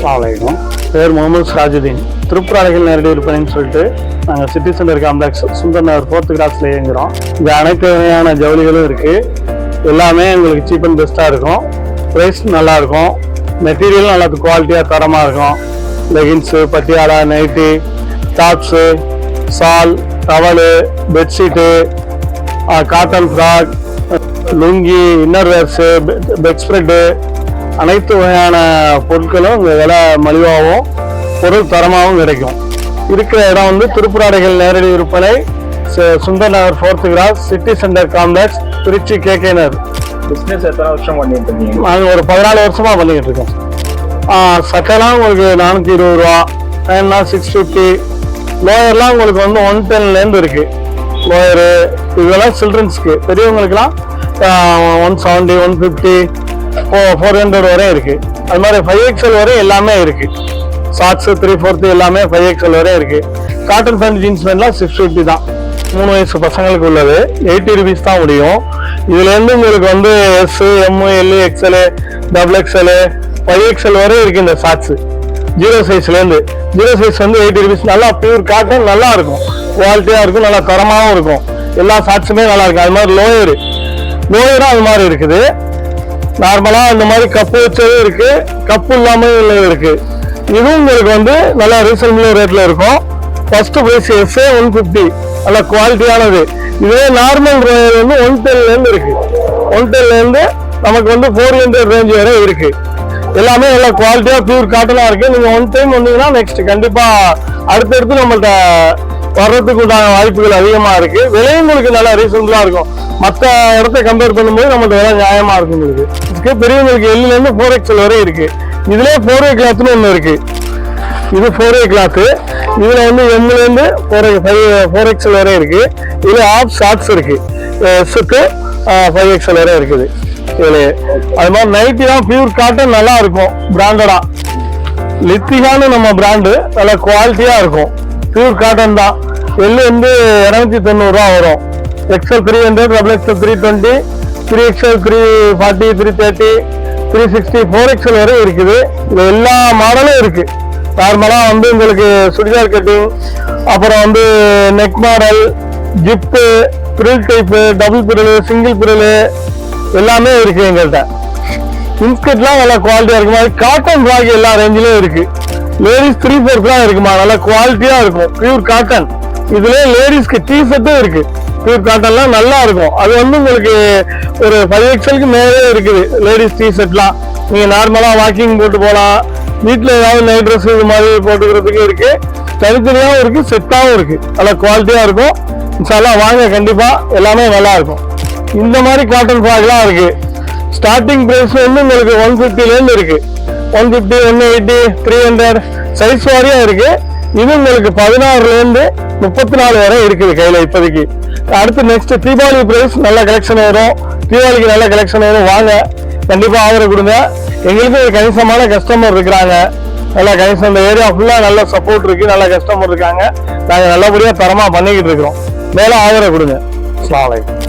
அஸ்லாம் பேர் முகமது சிராஜுதீன் திருப்புராடைகள் நேரடி விற்பனைன்னு சொல்லிட்டு நாங்கள் city centre complex Sundar Nagar fourth கிராஸில் இயங்குகிறோம் இங்கே அனைத்து வகையான ஜவுளிகளும் இருக்குது எல்லாமே எங்களுக்கு சீப் அண்ட் பெஸ்ட்டாக இருக்கும். ப்ரைஸ் நல்லாயிருக்கும் மெட்டீரியலும் நல்லா குவாலிட்டியாக தரமாக இருக்கும். Leggings Patiala nighty tops shawl towel bedsheet cotton frock lungi inner wears bedspread அனைத்து வகையான பொருட்களும் விலை மலிவாகவும் பொருள் தரமாகவும் கிடைக்கும். இருக்கிற இடம் வந்து திருப்புராடைகள் நேரடி விற்பனை Sundar Nagar fourth cross city centre complex Trichy KK Nagar business எத்தனை வருஷம் பண்ணிட்டு இருக்கீங்க நாங்கள் ஒரு பதினாலு வருஷமாக பண்ணிக்கிட்டு இருக்கோம் ஆ, சட்டைலாம் உங்களுக்கு நானூற்றி இருபது ரூபா பேன்னா சிக்ஸ் ஃபிஃப்டி லோயர்லாம் உங்களுக்கு வந்து ஒன் டென்லேருந்து இருக்குது லோயரு இதெல்லாம் சில்ட்ரன்ஸ்க்கு பெரியவங்களுக்குலாம் one seventy one fifty four hundred வரையும் இருக்குது அது மாதிரி ஃபைவ் எக்ஸல் வரையும் எல்லாமே இருக்குது ஷார்ட்ஸு த்ரீ ஃபோர்த்து எல்லாமே ஃபைவ் எக்ஸல் வரையும் இருக்குது காட்டன் பேண்ட் ஜீன்ஸ் பேண்ட்லாம் சிக்ஸ் ஃபிஃப்டி தான். மூணு வயசு பசங்களுக்கு உள்ளது. எயிட்டி ருபீஸ் தான் முடியும். இதுலேருந்து உங்களுக்கு வந்து S M L XL double XL five XL வரையும் இருக்கு இந்த ஷார்ட்ஸ் ஜீரோ சைஸ்லேருந்து ஜீரோ சைஸ் வந்து எயிட்டி ருபீஸ் நல்லா பியூர் காட்டன் நல்லா இருக்கும். குவாலிட்டியாக இருக்கும் நல்லா தரமாகவும் இருக்கும். எல்லா ஷார்ட்ஸுமே நல்லா இருக்கும். அது மாதிரி லோயரு லோயரும் அது மாதிரி இருக்குது. நார்மலாக இந்த மாதிரி கப்பு வச்சதும் இருக்கு கப்பு இல்லாமல் உள்ளது இருக்கு. இதுவும் உங்களுக்கு வந்து நல்லா ரீசனபிள் ரேட்ல இருக்கும். First price S A one fifty நல்ல குவாலிட்டியானது இதே நார்மல் வந்து ஒன் டென்லேருந்து இருக்கு. ஒன் டென்லேருந்து நமக்கு வந்து ஃபோர் ஹண்ட்ரட் ரேஞ்ச் வரை இருக்கு. எல்லாமே நல்லா குவாலிட்டியாக பியூர் காட்டனாக இருக்கு. நீங்கள் ஒன் டைம் வந்தீங்கன்னா நெக்ஸ்ட் கண்டிப்பாக அடுத்தடுத்து நம்மள்ட்ட வர்றதுக்கு உண்டான வாய்ப்புகள் அதிகமாக இருக்கு. விலையும் உங்களுக்கு நல்லா ரீசனபிளாக இருக்கும். மற்ற இடத்த கம்பேர் பண்ணும்போது நம்மள்ட்ட விலை நியாயமாக இருக்கும் உங்களுக்கு இதுக்கு பெரியவங்களுக்கு எல்லுலேருந்து ஃபோர் எக்ஸல் வரை இருக்கு. இதுலேயே ஃபோர் ஏ கிளாத்னு ஒன்று இருக்கு. இது ஃபோர் ஏ கிளாத்து இதில் வந்து எம்லேருந்து ஃபோர் ஃபைவ் ஃபோர் எக்ஸல் வரை இருக்கு. இதில் ஆஃப் ஷார்ட்ஸ் இருக்கு. எஸ்ஸுக்கு ஃபைவ் எக்ஸல் வரை இருக்குது. இதில் அது மாதிரி நைட்டிலாம் பியூர் காட்டன் நல்லா இருக்கும் பிராண்டடாக லித்திகான்னு நம்ம பிராண்டு நல்ல குவாலிட்டியாக இருக்கும். பியூர் காட்டன் தான். எள்ளு வந்து இரநூத்தி தொண்ணூறுரூவா வரும். XL three hundred double XL three twenty three XL three forty three thirty three sixty four XL வரையும் இருக்குது. இது எல்லா மாடலும் இருக்குது நார்மலாக வந்து உங்களுக்கு சுடிதார் கட்டிங் அப்புறம் வந்து neck model zip frill type double frill single frill எல்லாமே இருக்குது எங்கள்கிட்ட இன்ஸ்கர்ட்லாம் நல்லா குவாலிட்டியாக இருக்குமா காட்டன் ராக் எல்லா ரேஞ்சிலையும் இருக்குது லேடிஸ் த்ரீ ஃபோர்த்லாம் இருக்குமா? நல்லா குவாலிட்டியாக இருக்கும். பியூர் காட்டன் இதுலேயே லேடிஸ்க்கு டீ ஷர்ட்டும் இருக்குது பியூர் காட்டன்லாம் நல்லா இருக்கும் அது வந்து உங்களுக்கு ஒரு ஃபைவ் எக்ஸலுக்கு மேலே இருக்குது. லேடிஸ் டீ ஷர்ட்லாம் நீங்கள் நார்மலாக வாக்கிங் போட்டு போகலாம். வீட்டில் ஏதாவது நைட் ட்ரெஸ் இது மாதிரி போட்டுக்கிறதுக்கு இருக்குது தனித்தனியாகவும் இருக்குது செட்டாகவும் இருக்குது நல்லா குவாலிட்டியாக இருக்கும். இன்ஷால்லாம் வாங்க கண்டிப்பாக எல்லாமே நல்லா இருக்கும் இந்த மாதிரி காட்டன் ஃப்ராக்லாம் இருக்குது ஸ்டார்டிங் ப்ரைஸ் வந்து உங்களுக்கு ஒன் ஃபிஃப்டிலேருந்து இருக்குது one fifty one eighty three hundred size வாரியாக இருக்குது இது உங்களுக்கு பதினாறுலேருந்து முப்பத்தி நாலு வரை இருக்குது கையில் இப்போதைக்கு. அடுத்து நெக்ஸ்ட் தீபாவளி பிரைஸ் நல்ல கலெக்ஷன் வரும் தீபாவளிக்கு நல்ல கலெக்ஷன் வரும் வாங்க கண்டிப்பாக ஆதரவு கொடுங்க. எங்களுக்கு ஒரு கணிசமான கஸ்டமர் இருக்கிறாங்க. நல்லா கணிசம் இந்த ஏரியா ஃபுல்லாக நல்ல சப்போர்ட் இருக்குது நல்ல கஸ்டமர் இருக்காங்க. நாங்கள் நல்லபடியாக தரமாக பண்ணிக்கிட்டு இருக்கிறோம். மேலே ஆதரவு கொடுங்க. அஸ்ஸலாமு வலைக்கம்